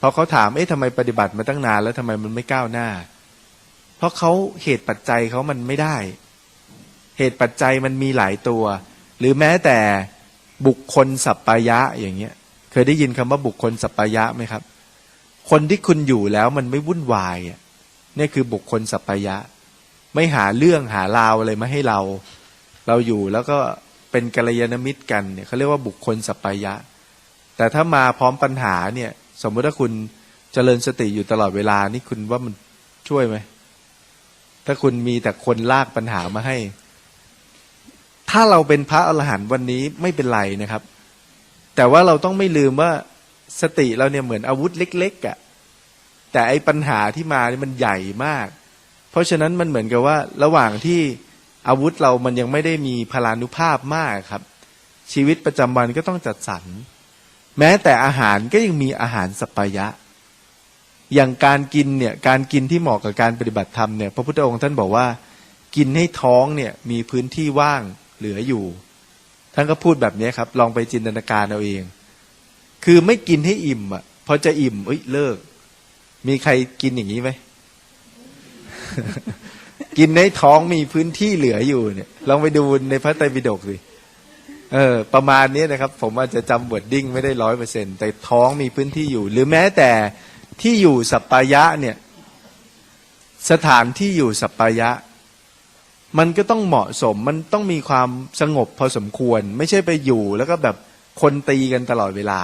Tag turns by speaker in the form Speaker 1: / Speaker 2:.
Speaker 1: พอเขาถามเอ๊ะทำไมปฏิบัติมาตั้งนานแล้วทำไมมันไม่ก้าวหน้า เพราะเขาเหตุปัจจัยเขามันไม่ได้ เหตุปัจจัยมันมีหลายตัว หรือแม้แต่บุคคลสัปปายะอย่างเงี้ย เคยได้ยินคำว่าบุคคลสัปปายะไหมครับ คนที่คุณอยู่แล้วมันไม่วุ่นวายอะเนี่ยคือบุคคลสัปปายะ ไม่หาเรื่องหาราวอะไรมาให้เรา เราอยู่แล้วก็เป็นกัลยาณมิตรกันเนี่ยเขาเรียกว่าบุคคลสัปปายะ แต่ถ้ามาพร้อมปัญหาเนี่ย สมมติถ้าคุณเจริญสติอยู่ตลอดเวลานี่คุณว่ามันช่วยไหม ถ้าคุณมีแต่คนลากปัญหามาให้ ถ้าเราเป็นพระอรหันต์วันนี้ไม่เป็นไรนะครับ แต่ว่าเราต้องไม่ลืมว่าสติเราเนี่ยเหมือนอาวุธเล็กๆอะ่ะแต่ไอ้ปัญหาที่มานี่มันใหญ่มาก เพราะฉะนั้นมันเหมือนกับว่าระหว่างที่อาวุธเรามันยังไม่ได้มีพลานุภาพมากครับ ชีวิตประจำวันก็ต้องจัดสรร แม้แต่อาหารก็ยังมีอาหารสัปายะ อย่างการกินเนี่ยการกินที่เหมาะกับการปฏิบัติธรรมเนี่ยพระพุทธองค์ท่านบอกว่า กินให้ท้องเนี่ยมีพื้นที่ว่างเหลืออยู่ ท่านก็พูดแบบนี้ครับ ลองไปจินตนาการเอาเอง คือไม่กินให้อิ่มอะพอจะอิ่มเอ้ยเลิก มีใครกินอย่างนี้ไหมกินให้ท้องมีพื้นที่เหลืออยู่เนี่ย ลองไปดูในพระไตรปิฎกสิ เออประมาณนี้นะครับ ผมอาจจะจำบทดิ้งไม่ได้ร้อยเปอร์เซ็นแต่ท้องมีพื้นที่อยู่ หรือแม้แต่ที่อยู่สัปปายะเนี่ยสถานที่อยู่สัปปายะ มันก็ต้องเหมาะสมมันต้องมีความสงบพอสมควร ไม่ใช่ไปอยู่แล้วก็แบบคนตีกันตลอดเวลา